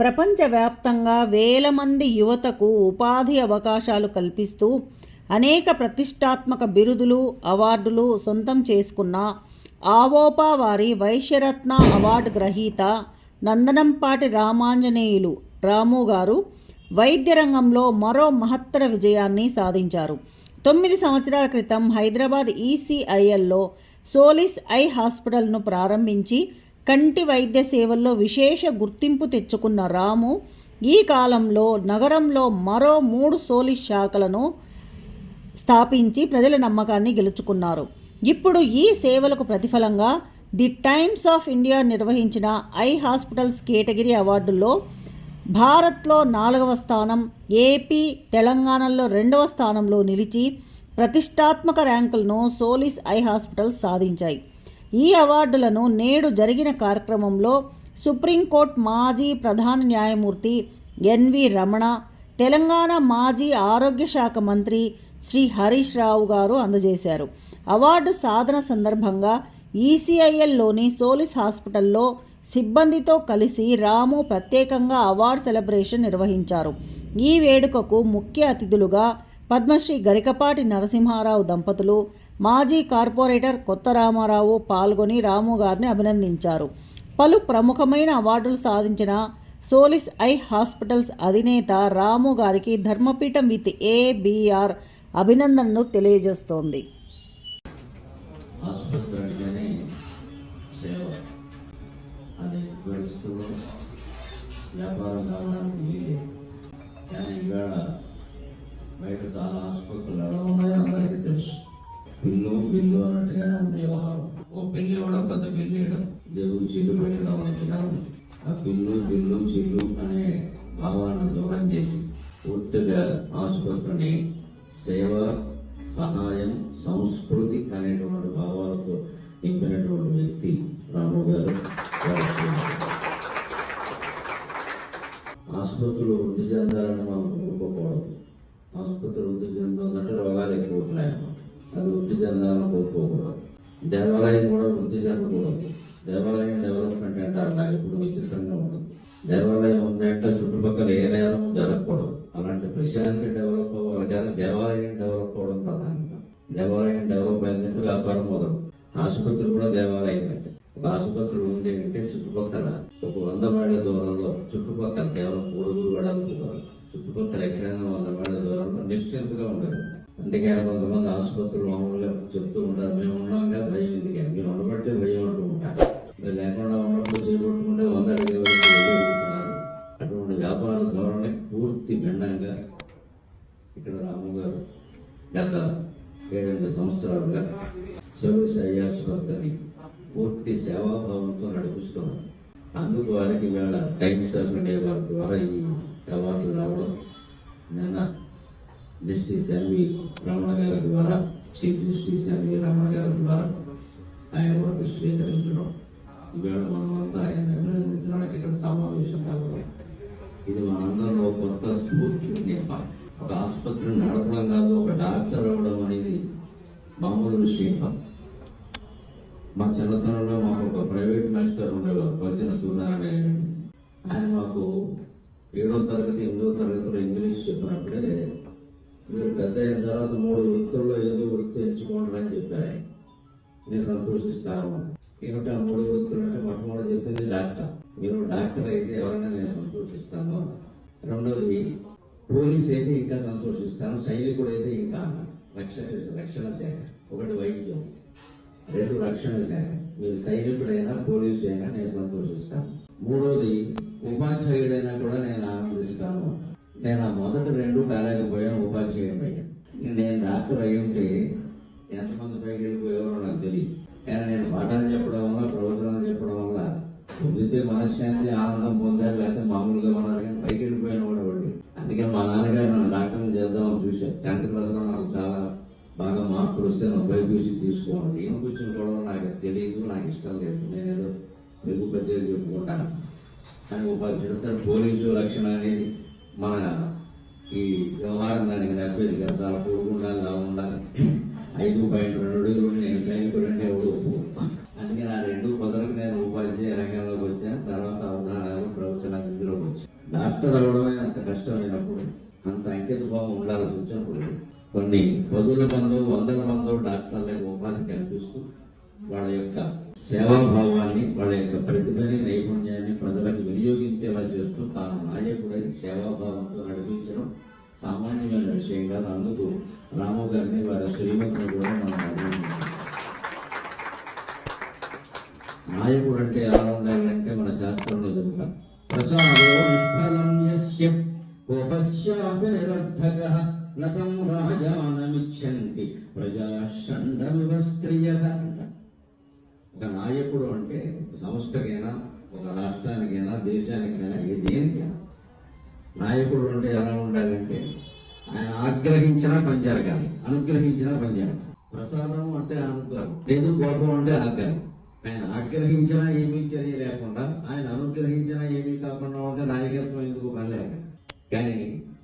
ప్రపంచవ్యాప్తంగా వేల మంది యువతకు ఉపాధి అవకాశాలు కల్పిస్తూ అనేక ప్రతిష్టాత్మక బిరుదులు అవార్డులు సొంతం చేసుకున్న ఆవోపా వారి వైశ్యరత్న అవార్డు గ్రహీత నందనంపాటి రామాంజనేయులు రాము గారు వైద్య రంగంలో మరో మహత్తర విజయాన్ని సాధించారు. తొమ్మిది సంవత్సరాల క్రితం హైదరాబాద్ ఈసీఐఎల్లో సోలిస్ ఐ హాస్పిటల్ను ప్రారంభించి కంటి వైద్య సేవల్లో విశేష గుర్తింపు తెచ్చుకున్న రాము ఈ కాలంలో నగరంలో మరో మూడు సోలిష్ శాఖలను స్థాపించి ప్రజల నమ్మకాన్ని గెలుచుకున్నారు. ఇప్పుడు ఈ సేవలకు ప్రతిఫలంగా ది టైమ్స్ ఆఫ్ ఇండియా నిర్వహించిన ఐ హాస్పిటల్స్ కేటగిరీ అవార్డుల్లో భారత్లో నాలుగవ స్థానం ఏపీ తెలంగాణలో రెండవ స్థానంలో నిలిచి ప్రతిష్టాత్మక ర్యాంకులను సోలిస్ ఐ హాస్పిటల్స్ సాధించాయి. ఈ అవార్డులను నేడు జరిగిన కార్యక్రమంలో సుప్రీంకోర్టు మాజీ ప్రధాన న్యాయమూర్తి ఎన్వి రమణ తెలంగాణ మాజీ ఆరోగ్య శాఖ మంత్రి శ్రీ హరీష్ రావు గారు అందజేశారు. అవార్డు సాధన సందర్భంగా ఈసీఐఎల్లోని సోలిస్ హాస్పిటల్లో సిబ్బందితో కలిసి రాము ప్రత్యేకంగా అవార్డు సెలబ్రేషన్ నిర్వహించారు. ఈ వేడుకకు ముఖ్య అతిథులుగా పద్మశ్రీ గరికపాటి నరసింహారావు దంపతులు మాజీ కార్పొరేటర్ కొత్త రామారావు పాల్గొని రాము గారిని అభినందించారు. పలు ప్రముఖమైన అవార్డులు సాధించిన సోలిస్ ఐ హాస్పిటల్స్ అధినేత రాము గారికి ధర్మపీఠం విత్ ఏబిఆర్ అభినందనను తెలియజేస్తోంది. భావాలను దూరం చేసి పూర్తిగా ఆసుపత్రిని సేవ సహాయం సంస్కృతి అనేటువంటి భావాలతో నింపినటువంటి వ్యక్తి రాము గారు. ఆసుపత్రులు వృద్ధి చెందాలని మనం కోరుకోకూడదు ఆసుపత్రి వృద్ధి చెందాలంటే రోగాలు ఎక్కువ అది వృద్ధి చెందాలని కోరుకోకూడదు దేవాలయం కూడా వృద్ధి చెందకూడదు దేవాలయం డెవలప్మెంట్ అంటే నాకు ఇప్పుడు విచిత్రంగా ఉండదు దేవాలయం కూడా దేవాలయం ఒక ఆసుపత్రి ఉంది అంటే చుట్టుపక్కల ఒక వంద మైళ్ళ దూరంలో చుట్టుపక్కల కేవలం మూడు వెడల్పు చుట్టుపక్కల ఎక్కడైనా వంద మైళ్ళ దూరంలో నిశ్చింతగా ఉండదు. అందుకే కొంతమంది ఆసుపత్రులు మామూలుగా చెప్తూ ఉంటారు మేము ఉన్నాంగా భయం ఎందుకే మీరు ఉండబట్టే భయం అంటూ ఉంటారు. మీరు లేకుండా ఉన్నప్పుడు చేపట్టుకుంటే వంద అటువంటి వ్యాపార ధోరణి పూర్తి భిన్నంగా ఇక్కడ రాము గారు గత ఏడెనిమిది సంవత్సరాలుగా సర్వీస్ అయ్యే ఆసుపత్రి పూర్తి సేవాభావంతో నడిపిస్తున్నారు అందుకు వారికి వేళ టైం ఆఫ్ వారి ద్వారా ఈ అవార్డు రావడం నిన్న జస్టిస్ ఎల్వి రమణ గారి ద్వారా చీఫ్ జస్టిస్ ఎల్వి రమణ గారి ద్వారా ఆయన అవార్డు స్వీకరించడం. ఈవేళ మనమంతా ఆయన అభినందించడానికి ఇక్కడ సమావేశం కావాలి ఇది మనందరిలో కొత్త స్ఫూర్తి నింపాలి. ఒక ఆసుపత్రిని నడపడం కాదు ఒక డాక్టర్ అవ్వడం అనేది మామూలు విషయం మా చిన్నతనంలో మాకు ఒక ప్రైవేట్ మాస్టర్ ఉండేవారు వచ్చిన సూర్యనారాయణ ఆయన మాకు ఏడో తరగతి ఎనిమిదో తరగతిలో ఇంగ్లీష్ చెప్పినప్పుడే మీరు పెద్ద అయిన తర్వాత మూడు వృత్తుల్లో ఏదో వృత్తి ఎంచుకోండి అని చెప్పారు. నేను సంతోషిస్తాను. ఏమిటి ఆ మూడు వృత్తులు అంటే మొట్టమొదటి చెప్పింది డాక్టర్. మీరు డాక్టర్ అయితే ఎవరైనా నేను సంతోషిస్తాను రెండవది పోలీస్ అయితే ఇంకా సంతోషిస్తాను సైనికుడు అయితే ఇంకా రక్షణ రక్షణ శాఖ. ఒకటి వైద్యం. రెండు రక్షణ శాఖ మీరు సైనికుడైనా పోలీసు అయినా నేను సంతోషిస్తాను. మూడోది ఉపాధ్యాయుడైనా కూడా నేను ఆనందిస్తాను. నేను ఆ మొదటి రెండు కాలేకపోయాను ఉపాధ్యాయుడు అయ్యాను నేను డాక్టర్ అయి ఉంటే ఎంతమంది పైకి వెళ్ళిపోయేవారో నాకు తెలియదు. కానీ నేను పాఠాలు చెప్పడం వల్ల ప్రవచనాలు చెప్పడం వల్ల పొందితే మనశ్శాంతి ఆనందం పొందారు లేకపోతే మామూలుగా ఉన్నారు కానీ పైకి వెళ్ళిపోయిన కూడా వాళ్ళు అందుకే మా నాన్నగారు నన్ను డాక్టర్ని చేద్దామని చూశారు టెన్త్ క్లాస్లో నాకు చాలా బాగా మార్కులు వస్తే నా బైపీసీ తీసుకోవాలి నేను కూర్చొని కూడా నాకు తెలియదు నాకు ఇష్టం లేదు. నేను ఏదో తెలుగు పెద్దలు చెప్పుకుంటాను. కానీ ఉపాధ్యాయుడు సార్ పోలీసు లక్షణం అనేది మన ఈ వ్యవహారం దానికి నడిపేది కదా చాలా పొడుగు ఉండాలి లా ఉండాలి. ఐదు పాయింట్ రెండు అడుగులు నేను సైనికుడు అంటే ఎవడు ఒప్పుకోను. అందుకే నా రెండు కుదరకు నేను ఉపాధ్యాయ రంగంలోకి వచ్చాను. తర్వాత అవగాహన ప్రవచనాలు ఇందులోకి వచ్చాను డాక్టర్ హేతుభావం పదుల మందో వందల మందో డాక్టర్లకు ఉపాధి కల్పిస్తూ వాళ్ళ యొక్క సేవాభావాన్ని వాళ్ళ యొక్క ప్రతిభని నైపుణ్యాన్ని ప్రజలకు వినియోగించేలా చేస్తూ తాను నాయకుడై సేవాభావంతో నడిపించడం సామాన్యమైన విషయం కాదు. అందుకు రాము గారిని వారి శ్రీమతిని కూడా మనం అభినందించాం నాయకుడు అంటే ఎలా ఉండాలంటే మన శాస్త్రంలో చెప్తాం ప్రసాదో నిష్ఫలం యస్య కోపస్యాపి నిరర్థక నతం రాజానమిచ్చంతి ప్రజాషండమివ స్త్రియః ఒక నాయకుడు అంటే ఒక సంస్థకైనా ఒక రాష్ట్రానికైనా దేశానికైనా ఏ దేనికైనా నాయకుడు అంటే ఎలా ఉండాలంటే ఆయన ఆగ్రహించినా పని జరగాలి అనుగ్రహించినా పని జరగాలి. ప్రసాదం అంటే అనుగ్రహం లేదు కోపం అంటే ఆగ్రహం. ఆయన ఆగ్రహించినా ఏమీ చర్య లేకుండా ఆయన అనుగ్రహించినా ఏమీ కాకుండా ఉంటే నాయకత్వం ఎందుకు పని లేక కానీ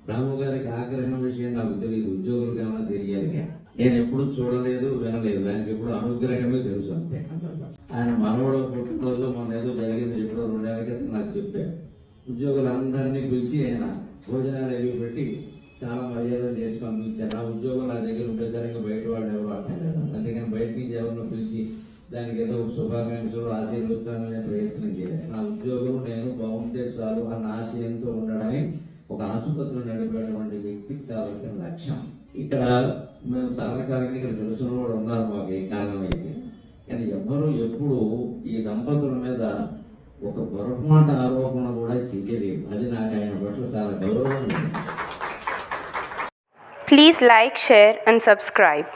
రాము గారికి ఆగ్రహం విషయం నాకు తెలియదు ఉద్యోగులకు ఏమైనా తెలియాలి నేను ఎప్పుడు చూడలేదు వినలేదు. ఆయనకి ఎప్పుడు అనుగ్రహమే తెలుసు అంతే. ఆయన మనవడు పుట్టినరోజు మన ఏదో జరిగింది ఎప్పుడో రెండేళ్ళ క్రితం నాకు చెప్పారు ఉద్యోగులందరినీ పిలిచి ఆయన భోజనాలు అవి పెట్టి చాలా మర్యాదలు చేసి పంపించారు. నా ఉద్యోగం నా దగ్గర ఉండేసరికి బయట వాళ్ళు ఎవరు అక్కర్లేదు అందుకని బయట నుంచి ఎవరిని పిలిచి దానికి ఏదో ఒక శుభాకాంక్షలు ఆశీర్వదించాలనే ప్రయత్నం చేయలేదు నా ఉద్యోగం నేను బాగుంటే చాలు అన్న ఆశయంతో ఉండడమే ఒక ఆసుపత్రిలో నడిపేటువంటి వ్యక్తికి కావాల్సిన లక్ష్యం ఇక్కడ మేము చాలా ఇక్కడ తెలుసున్న కూడా ఉన్నారు మాకు ఏ కారణం కానీ ఎవ్వరూ ఎప్పుడు ఈ దంపతుల మీద ఒక పొరపాటు ఆరోపణ కూడా చెయ్యలేదు అది నాకు ఆయన పట్ల చాలా గౌరవం please like share and subscribe.